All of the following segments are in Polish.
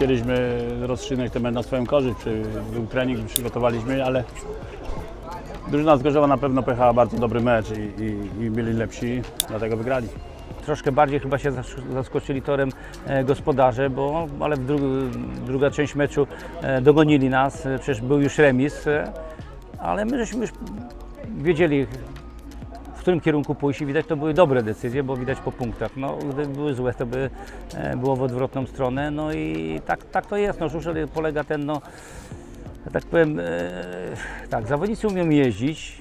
chcieliśmy rozstrzygnąć temat na swoją korzyść. Był trening, przygotowaliśmy, ale drużyna z Gorzowa na pewno pojechała bardzo dobry mecz i, i, i byli lepsi, dlatego wygrali. Troszkę bardziej chyba się zas- zaskoczyli torem e, gospodarze, bo ale w dru- druga część meczu e, dogonili nas, e, przecież był już remis, ale my żeśmy już wiedzieli w którym kierunku pójść i widać to były dobre decyzje, bo widać po punktach. No, gdyby były złe, to by e, było w odwrotną stronę. No i tak, tak to jest. No, żużel polega ten, no, tak powiem, e, tak, zawodnicy umieją jeździć,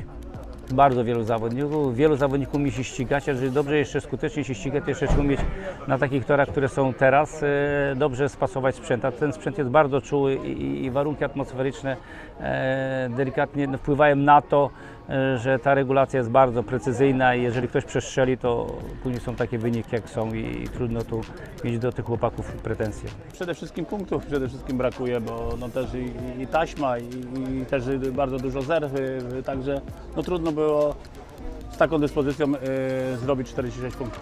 bardzo wielu zawodników, wielu zawodników umie się ścigać, jeżeli dobrze jeszcze skutecznie się ścigać, to jeszcze trzeba umieć na takich torach, które są teraz, e, dobrze spasować sprzęt. A ten sprzęt jest bardzo czuły i, warunki atmosferyczne e, delikatnie wpływają na to, e, że ta regulacja jest bardzo precyzyjna i jeżeli ktoś przestrzeli, to później są takie wyniki, jak są i, trudno tu mieć do tych chłopaków pretensje. Przede wszystkim punktów przede wszystkim brakuje, bo no też i, i taśma i, i też bardzo dużo zerw, y, także no trudno było z taką dyspozycją y, zrobić 46 punktów.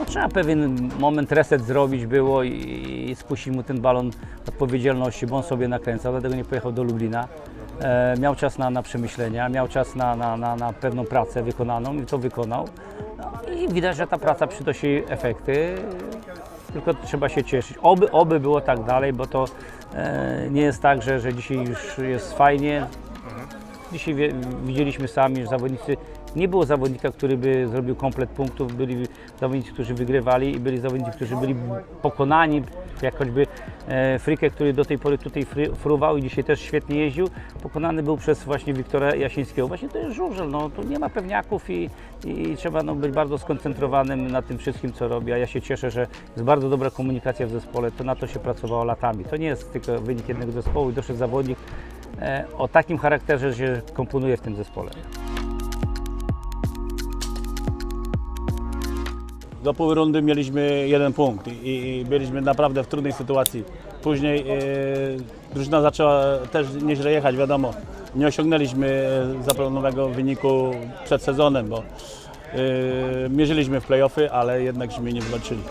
No, trzeba pewien moment reset zrobić było i, i spuścić mu ten balon odpowiedzialności, bo on sobie nakręcał, dlatego nie pojechał do Lublina. E, miał czas na, na przemyślenia, miał czas na, na, na, na pewną pracę wykonaną i to wykonał. No, I widać, że ta praca przynosi efekty, tylko trzeba się cieszyć. Oby, oby było tak dalej, bo to nie jest tak, że, że dzisiaj już jest fajnie, Dzisiaj widzieliśmy sami, że zawodnicy, nie było zawodnika, który by zrobił komplet punktów, byli zawodnicy, którzy wygrywali i byli zawodnicy, którzy byli pokonani, jak choćby e, który do tej pory tutaj fry, fruwał i dzisiaj też świetnie jeździł, pokonany był przez właśnie Wiktora Jasińskiego. Właśnie to jest żużel, no, tu nie ma pewniaków i, i trzeba no, być bardzo skoncentrowanym na tym wszystkim, co robi, a ja się cieszę, że jest bardzo dobra komunikacja w zespole, to na to się pracowało latami. To nie jest tylko wynik jednego zespołu i doszedł zawodnik, o takim charakterze, że się komponuje w tym zespole. Do pół rundy mieliśmy jeden punkt i, i byliśmy naprawdę w trudnej sytuacji. Później e, drużyna zaczęła też nieźle jechać, wiadomo. Nie osiągnęliśmy e, zaplanowanego wyniku przed sezonem, bo e, mierzyliśmy w playoffy, ale jednakśmy nie wywalczyli.